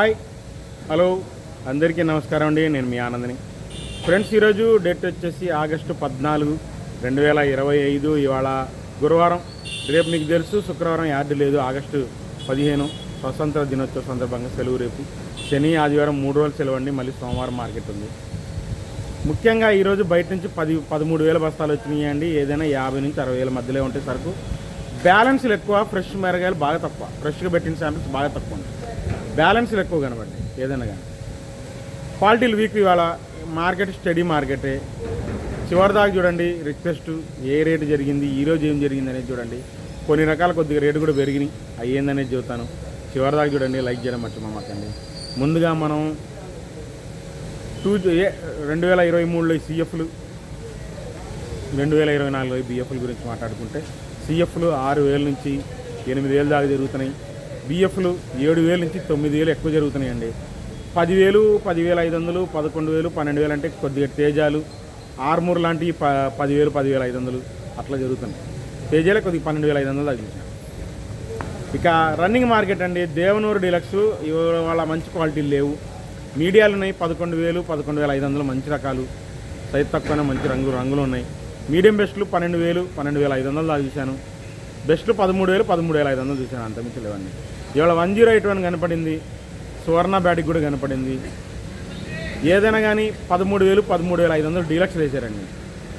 Hi. Hello. అందరికీ నమస్కారం అండి. నేను మీ ఆనందని. ఫ్రెండ్స్ ఈరోజు డేట్ వచ్చేసి ఆగస్టు పద్నాలుగు రెండు వేల ఇరవై ఐదు. ఇవాళ గురువారం. రేపు మీకు తెలుసు శుక్రవారం యార్డు లేదు. ఆగస్టు పదిహేను స్వతంత్ర దినోత్సవ సందర్భంగా సెలవు రేపు. శని ఆదివారం మూడు రోజులు సెలవు అండి. మళ్ళీ సోమవారం మార్కెట్ ఉంది. ముఖ్యంగా ఈరోజు బయట నుంచి పది పదమూడు వేల బస్తాలు వచ్చినాయి అండి. ఏదైనా యాభై నుంచి అరవై వేల మధ్యలో ఉంటే సరుకు. బ్యాలెన్స్లు ఎక్కువ ఫ్రెష్ మిరగాయలు బాగా తక్కువ. ఫ్రెష్గా పెట్టిన శాంపిల్స్ బాగా తక్కువ. ఉంటాయి బ్యాలెన్స్లు ఎక్కువ కనబడ్డాయి ఏదైనా కానీ. క్వాలిటీలు వీక్ ఇవాళ మార్కెట్ స్టడీ మార్కెటే. చివరి దాకా చూడండి రిక్వెస్ట్ ఏ రేటు జరిగింది ఈ రోజు ఏం జరిగింది అనేది చూడండి. కొన్ని రకాల కొద్దిగా రేటు కూడా పెరిగినాయి అయ్యిందనేది చెబుతాను చివరిదాకా చూడండి లైక్ చేయడం మర్చిపోమాకండి ముందుగా మనం టూ ఏ రెండు వేల ఇరవై మూడులో సిఎఫ్లు రెండు వేల ఇరవై నాలుగులో బిఎఫ్ల గురించి మాట్లాడుకుంటే సిఎఫ్లు ఆరు వేల నుంచి ఎనిమిది వేలు దాకా జరుగుతున్నాయి. బిఎఫ్లు ఏడు వేల నుంచి తొమ్మిది వేలు ఎక్కువ జరుగుతున్నాయండి. పదివేలు పదివేల ఐదు వందలు పదకొండు వేలు పన్నెండు వేలు అంటే కొద్దిగా తేజాలు. ఆర్మూర్ లాంటివి ప పదివేలు పదివేల ఐదు వందలు అట్లా జరుగుతున్నాయి. తేజాలే కొద్దిగా పన్నెండు వేల ఐదు వందలు దాకా ఇక రన్నింగ్ మార్కెట్ అండి. దేవనూరు డీలక్స్ ఇవాళ మంచి క్వాలిటీలు లేవు. మీడియాలు ఉన్నాయి. పదకొండు వేలు పదకొండు వేల ఐదు వందలు మంచి రకాలు. సైజ్ తక్కువనే మంచి రంగు రంగులు ఉన్నాయి. మీడియం బెస్ట్లు పన్నెండు వేలు పన్నెండు వేల ఐదు వందలు దాకా చూశాను. బెస్ట్లు పదమూడు వేలు పదమూడు వేల ఐదు వందలు చూశాను. అంతమించి లేవండి. ఇవాళ వన్ జీరో ఎయిట్ వన్ కనపడింది. సువర్ణ బ్యాటిక్ కూడా కనపడింది. ఏదైనా కానీ పదమూడు వేలు పదమూడు వేల ఐదు వందలు డీలక్స్ వేశారండి.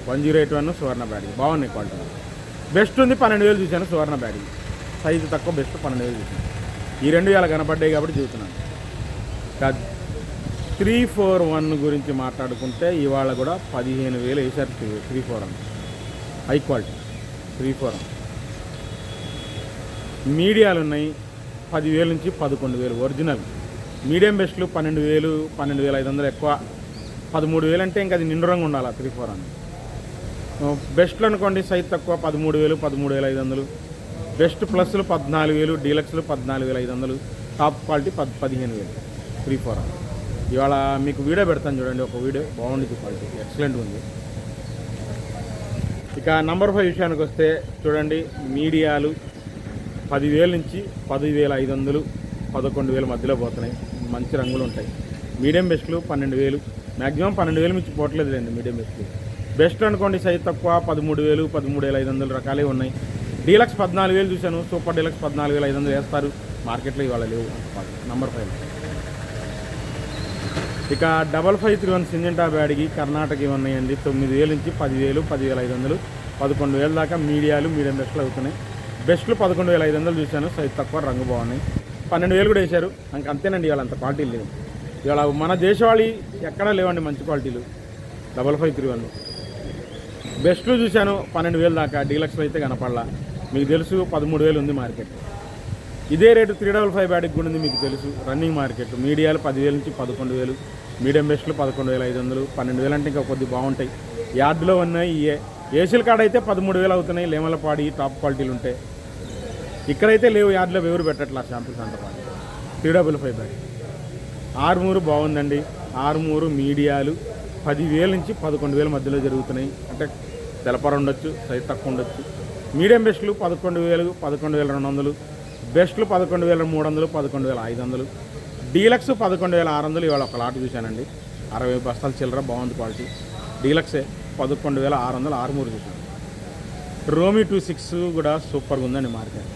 One zero eight one Suvarna Byadgi బాగున్నాయి క్వాలిటీ బెస్ట్ ఉంది పన్నెండు వేలు చూశాను సువర్ణ బ్యాటిక్ సైజు తక్కువ బెస్ట్ పన్నెండు వేలు చూశాను. ఈ రెండు ఇలా కనపడ్డాయి కాబట్టి చూస్తున్నాను. త్రీ ఫోర్ వన్ గురించి మాట్లాడుకుంటే ఇవాళ కూడా పదిహేను వేలు వేశారు three four one. High quality. Three four one. మీడియాలు ఉన్నాయి. పదివేలు నుంచి పదకొండు వేలు ఒరిజినల్. మీడియం బెస్ట్లు పన్నెండు వేలు పన్నెండు వేల ఐదు వందలు ఎక్కువ. పదమూడు వేలు అంటే ఇంకా అది నిండు రంగు ఉండాలి త్రీ ఫోర్ అని. బెస్ట్లు అనుకోండి సైజ్ తక్కువ పదమూడు వేలు పదమూడు వేల ఐదు వందలు. బెస్ట్ ప్లస్లు పద్నాలుగు వేలు డీలక్స్లు పద్నాలుగు వేల ఐదు వందలు. టాప్ క్వాలిటీ పద్ పదిహేను వేలు త్రీ ఫోర్ అని. ఇవాళ మీకు వీడియో పెడతాను చూడండి ఒక వీడియో. బాగుంది క్వాలిటీ ఎక్సలెంట్ ఉంది. ఇక నంబర్ ఫైవ్ విషయానికి వస్తే చూడండి మీడియాలు పదివేల నుంచి పదివేల ఐదు వందలు పదకొండు వేల మధ్యలో పోతున్నాయి. మంచి రంగులు ఉంటాయి. మీడియం బెస్ట్లు పన్నెండు వేలు మ్యాక్సిమం పన్నెండు వేలు మించి పోవట్లేదు లేండి మీడియం బెస్ట్లు. బెస్ట్ అనుకోండి సైజ్ తక్కువ పదమూడు వేలు పదమూడు వేల ఐదు వందలు రకాలే ఉన్నాయి. డీలక్స్ పద్నాలుగు వేలు చూశాను. సూపర్ డీలక్స్ పద్నాలుగు వేల ఐదు వందలు వేస్తారు. మార్కెట్లో ఇవాళ లేవు. Number five. ఇక double five three one Syngenta Byadgi Karnataka ఇవి ఉన్నాయండి తొమ్మిది వేలు నుంచి పదివేలు పదివేల ఐదు వందలు పదకొండు వేల దాకా మీడియాలు మీడియం బెస్ట్లు అవుతున్నాయి. బెస్ట్లు పదకొండు వేల ఐదు వందలు చూశాను. సైజ్ తక్కువ రంగు బాగున్నాయి. పన్నెండు వేలు కూడా వేశారు. ఇంకా అంతేనండి ఇవాళ అంత క్వాలిటీలు లేవు ఇవాళ మన దేశవాళీ ఎక్కడా లేవండి మంచి క్వాలిటీలు. Double five three one. బెస్ట్లు చూశాను పన్నెండు వేలు దాకా. డీలక్స్లో అయితే కనపడలా. మీకు తెలుసు పదమూడు వేలు ఉంది మార్కెట్. ఇదే rate three double five Byadgi కూడా ఉంది మీకు తెలుసు. Running market. మీడియాలు పదివేల నుంచి పదకొండు వేలు. మీడియం బెస్ట్లు పదకొండు వేల ఐదు వందలు. పన్నెండు వేలు అంటే ఇంకా కొద్ది బాగుంటాయి. యార్డ్లో ఉన్నాయి ఏ ఏసీల కాడ అయితే పదమూడు వేలు అవుతున్నాయి. లేమలపాడి టాప్ క్వాలిటీలు ఉంటాయి. ఇక్కడైతే లేవు యార్డ్లో ఎవరు పెట్టట్లా శాంపిల్స్ అంటపాటి త్రీ డబుల్ ఫైవ్ బ్యాగ్. ఆరుమూరు బాగుందండి. ఆరుమూరు మీడియాలు పదివేల నుంచి పదకొండు వేల మధ్యలో జరుగుతున్నాయి. అంటే తెలపర ఉండొచ్చు సైజ్ తక్కువ ఉండొచ్చు. మీడియం బెస్ట్లు పదకొండు వేలు పదకొండు వేల రెండు వందలు బెస్ట్లు పదకొండు వేల మూడు వందలు పదకొండు వేల ఐదు వందలు డీలక్స్ పదకొండు వేల ఆరు వందలు ఇవాళ ఒక లాట్ చూశానండి. అరవై బస్తాలు చిల్లర బాగుంది క్వాలిటీ. డీలక్సే పదకొండు వేల ఆరు వందలు ఆరుమూరు చూశాను. రోమి టూ సిక్స్ కూడా సూపర్గా ఉందండి మార్కెట్.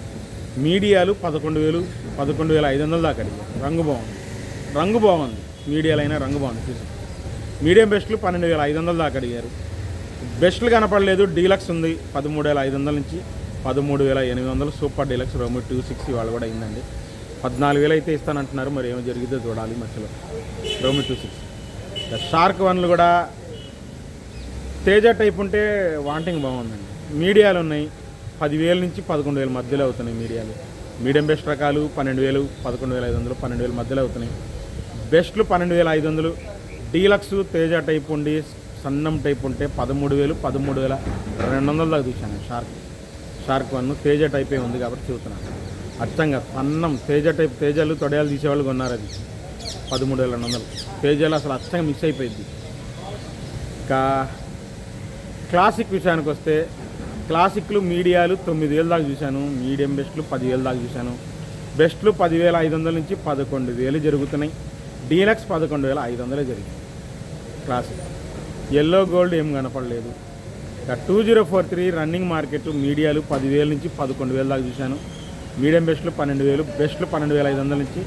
మీడియాలు పదకొండు వేలు పదకొండు వేల ఐదు వందలు దాకా అడిగారు. రంగు బాగుంది. రంగు బాగుంది. మీడియాలు అయినా రంగు బాగుంది చూసి. మీడియం బెస్ట్లు పన్నెండు వేల ఐదు వందలు దాకా అడిగారు. బెస్ట్లు కనపడలేదు. డీలక్స్ ఉంది పదమూడు వేల ఐదు వందల నుంచి పదమూడు వేల ఎనిమిది వందలు. సూపర్ డీలక్స్ రోమ్ టూ సిక్స్ వాళ్ళు కూడా అయిందండి. పద్నాలుగు వేలు అయితే ఇస్తానంటున్నారు. మరి ఏమో జరిగితే చూడాలి మధ్యలో. రోమ్ టూ సిక్స్. షార్క్ వన్లు కూడా తేజ టైప్ ఉంటే వాంటింగ్ బాగుందండి. మీడియాలు ఉన్నాయి. పదివేల నుంచి పదకొండు వేల మధ్యలో అవుతున్నాయి మీడియాలు. మీడియం బెస్ట్ రకాలు పన్నెండు వేలు పదకొండు వేల ఐదు వందలు పన్నెండు వేల మధ్యలో అవుతున్నాయి. బెస్ట్లు పన్నెండు వేల ఐదు వందలు డీలక్స్ తేజ టైప్ ఉండి సన్నం టైప్ ఉంటే పదమూడు వేలు పదమూడు వేల రెండు వందల దాకా చూశాను షార్క్ షార్క్ వన్ తేజ టైపే ఉంది కాబట్టి చూస్తున్నాను. అచ్చంగా సన్నం తేజ టైప్ తేజాలు తొడయాలు తీసేవాళ్ళు కొన్నారు అది. పదమూడు వేల రెండు వందలు. తేజాలు అసలు అచ్చంగా మిక్స్ అయిపోయింది ఇంకా క్లాసిక్ విషయానికి వస్తే క్లాసిక్లు మీడియాలు తొమ్మిది వేలు దాకా చూశాను. మీడియం బెస్ట్లు పదివేలు దాకా చూశాను. బెస్ట్లు పదివేల ఐదు వందల నుంచి పదకొండు వేలు జరుగుతున్నాయి. డీలక్స్ పదకొండు వేల ఐదు వందలే జరిగింది. క్లాసిక్. ఎల్లో గోల్డ్ ఏం కనపడలేదు. ఇక two zero four three running market మీడియాలు పదివేల నుంచి పదకొండు వేల దాకా చూశాను. మీడియం బెస్ట్లు పన్నెండు వేలు బెస్ట్లు పన్నెండు వేల ఐదు వందల నుంచి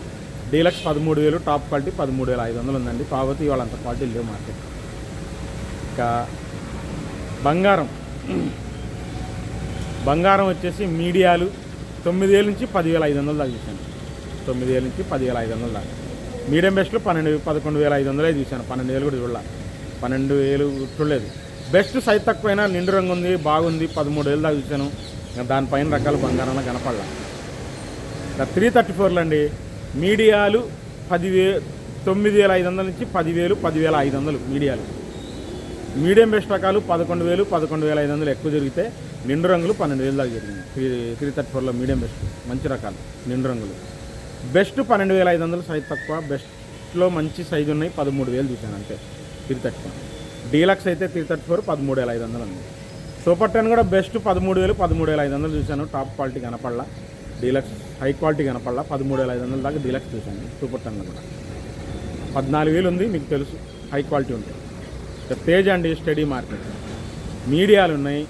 డీలక్స్ పదమూడు వేలు టాప్ క్వాలిటీ పదమూడు వేల ఐదు వందలు ఉందండి. కాకపోతే ఇవాళ అంత క్వాలిటీ లేవు మార్కెట్. ఇంకా బంగారం. బంగారం వచ్చేసి మీడియాలు తొమ్మిది వేల నుంచి పదివేల ఐదు వందలు దాకా చూశాను తొమ్మిది వేల నుంచి పదివేల ఐదు వందలు దాకా. మీడియం బెస్ట్లో పన్నెండు పదకొండు వేల ఐదు వందలే చూశాను పన్నెండు వేలు కూడా చూడాల. పన్నెండు వేలు చూడలేదు. బెస్ట్ సైజ్ తక్కువైనా నిండు రంగు ఉంది బాగుంది పదమూడు వేలు దాకా చూశాను ఇంకా దానిపైన రకాల బంగారంలో కనపడాల. ఇంకా త్రీ థర్టీ ఫోర్లు అండి. మీడియాలు పదివే తొమ్మిది వేల ఐదు వందల నుంచి పదివేలు పదివేల ఐదు వందలు మీడియాలు. మీడియం బెస్ట్ రకాలు పదకొండు వేలు పదకొండు వేల ఐదు వందలు ఎక్కువ జరిగితే నిండు రంగులు పన్నెండు వేలు దాకా జరిగింది. త్రీ త్రీ థర్టీ ఫోర్లో మీడియం బెస్ట్. మంచి రకాలు. నిండు రంగులు. బెస్ట్ పన్నెండు వేల ఐదు వందలు సైజ్ తక్కువ. బెస్ట్లో మంచి సైజు ఉన్నాయి. పదమూడు వేలు చూశాను అంతే. Three thirty four. డీలక్స్ అయితే త్రీ థర్టీ ఫోర్ పదమూడు వేల ఐదు వందలు ఉంది సూపర్ టెన్ కూడా బెస్ట్ పదమూడు వేలు పదమూడు వేల ఐదు వందలు చూశాను. టాప్ క్వాలిటీ కనపడలా. డీలక్స్ హై క్వాలిటీ కనపడలా. పదమూడు వేల ఐదు వందల దాకా డీలక్స్ చూశాను. సూపర్ టెన్లో కూడా. పద్నాలుగు వేలు ఉంది మీకు తెలుసు. హై క్వాలిటీ ఉంటుంది తేజ్ అండి స్టడీ మార్కెట్ మీడియాలు ఉన్నాయి.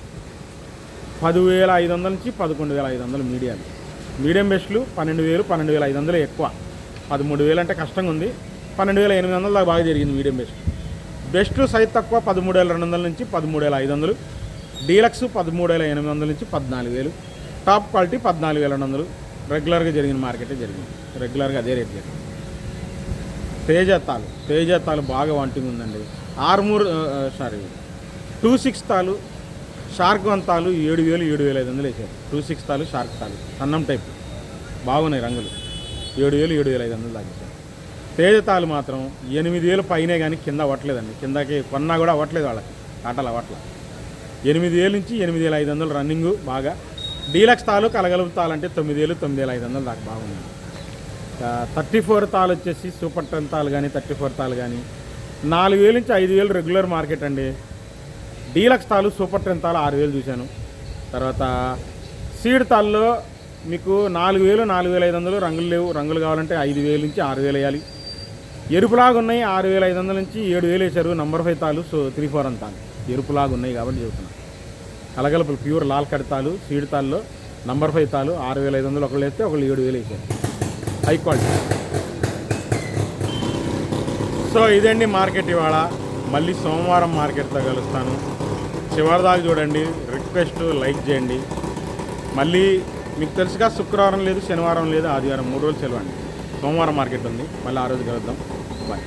పదివేల ఐదు వందల నుంచి పదకొండు వేల ఐదు వందలు మీడియాలు మీడియం బెస్ట్లు పన్నెండు వేలు పన్నెండు వేల ఐదు వందలు ఎక్కువ. పదమూడు వేలు అంటే కష్టంగా ఉంది పన్నెండు వేల ఎనిమిది వందల దాకా బాగా జరిగింది మీడియం బెస్ట్. బెస్ట్ సైజ్ తక్కువ పదమూడు వేల రెండు వందల నుంచి పదమూడు వేల ఐదు వందలు. డీలక్స్ పదమూడు వేల ఎనిమిది వందల నుంచి పద్నాలుగు వేలు. టాప్ క్వాలిటీ పద్నాలుగు వేల రెండు వందలు. రెగ్యులర్గా జరిగిన మార్కెటే జరిగింది. రెగ్యులర్గా అదే రేట్ జరిగింది. తేజతాలు తేజతాలు బాగా వంటింగ్ ఉందండి ఆర్మూర్ సారీ టూ సిక్స్ తాలు షార్క్ వన్ తాలు ఏడు వేలు ఏడు వేల ఐదు వందలు వేసారు టూ సిక్స్ తాలు షార్క్ తాలు. అన్నం టైప్. బాగున్నాయి రంగులు. ఏడు వేలు ఏడు వేల ఐదు వందలు తాగేశారు తేజ తాలు మాత్రం ఎనిమిది వేలు పైనే కానీ కింద అవ్వట్లేదండి. కిందకి కొన్నా కూడా అవ్వట్లేదు వాళ్ళకి. ఆటలు అవ్వట్ల ఎనిమిది వేలు నుంచి ఎనిమిది వేల ఐదు వందలు రన్నింగు బాగా. డీలక్స్ తాలు కలగలుపుతాలంటే తొమ్మిది వేలు తొమ్మిది వేల ఐదు వందలు దాకా బాగుంది థర్టీ ఫోర్ తాలు వచ్చేసి సూపర్ టెన్ తాలు కానీ థర్టీ ఫోర్ తాలు కానీ నాలుగు వేలు నుంచి ఐదు వేలు రెగ్యులర్ మార్కెట్ అండి. డీలక్స్ తాలు సూపర్ టెన్ తాలు ఆరు వేలు చూశాను. తర్వాత సీడ్ తాల్లో మీకు నాలుగు వేలు నాలుగు వేల ఐదు వందలు రంగులు లేవు. రంగులు కావాలంటే ఐదు వేలు నుంచి ఆరు వేలు వేయాలి. ఎరుపులాగా ఉన్నాయి ఆరు వేల ఐదు వందల నుంచి ఏడు వేలు వేశారు నంబర్ ఫైవ్ తాలు సో త్రీ ఫోర్ అంతా ఎరుపులాగా ఉన్నాయి కాబట్టి చెబుతున్నాను కలగలుపులు ప్యూర్ లాల్ కడతాలు సీడ్ తాల్లో నంబర్ ఫైవ్ తాలు ఆరు వేల ఐదు వందలు ఒకళ్ళు వేస్తే ఒకళ్ళు ఏడు వేలు వేశారు. హై క్వాలిటీ సో ఇదండి మార్కెట్ ఇవాళ. మళ్ళీ సోమవారం మార్కెట్తో కలుస్తాను. చివరిదాకా చూడండి రిక్వెస్ట్ లైక్ చేయండి. మళ్ళీ మీకు తెలుసుగా శుక్రవారం లేదు శనివారం లేదు ఆదివారం మూడు రోజులు సెలవు అండి. సోమవారం మార్కెట్ ఉంది మళ్ళీ ఆ రోజు కలుద్దాం. బాయ్